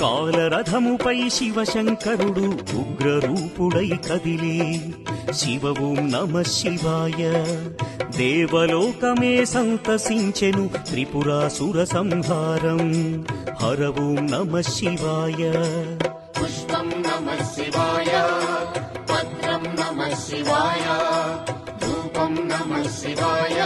కాలరథముపై శివ శివశంకరుడు ఉగ్రరూపుడై కదిలే. శివ ఓం నమ శివాయ. దేవలోకమే సంతసించెను త్రిపురాసుర సంహారం. హర ఓం నమ శివాయ. పుష్పం నమ శివాయ. పత్రం నమ శివాయ. ధూపం నమ శివాయ.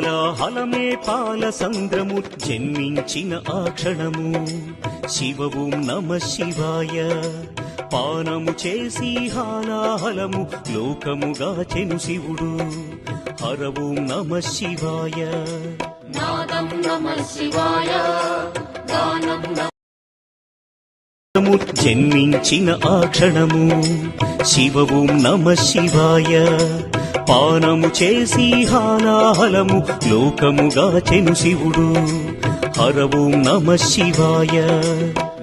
వారాహలమే పాలసంద్రము జన్మించిన ఆ క్షణము. శివ నమ శివాయ. పానము చేసి హాలాహలము లోకముగా చెను శివుడు. హరవు నమ శివాయ. నాదం నమ శివాయ. భారతము జన్మించిన ఆ క్షణము. శివ ఓం నమ శివాయ. పానము చేసి హాలాహలము లోకముగా చెను శివుడు. హర ఓం నమ శివాయ.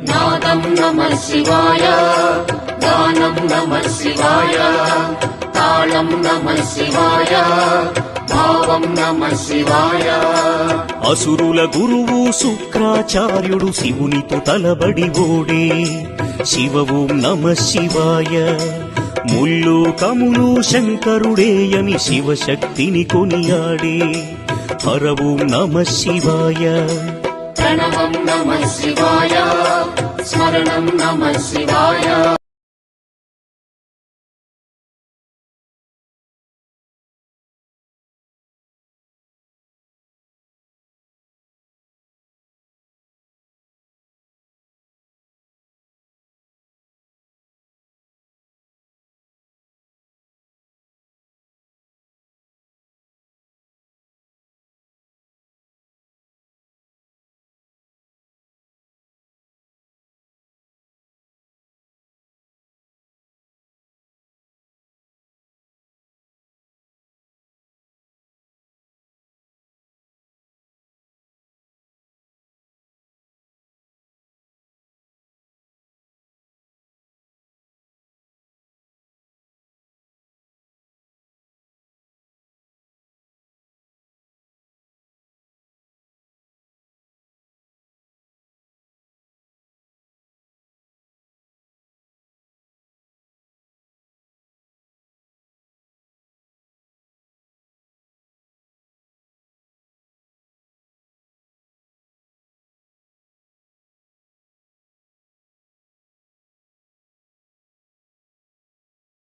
నాదం నమ శివాయ దానం నమ శివాయ తాళం నమ శివాయ భావం నమ శివాయ. అసురుల గురువు శుక్రాచార్యుడు శివునితో తలబడి ఓడే. శివ ఓం నమ శివాయ. ముళ్ళు కములు శంకరుడేయని శివశక్తిని కొనియాడే. హర ఓం నమ శివాయ. ప్రణవం నమ శివాయ. స్మరణం నమ శివాయ.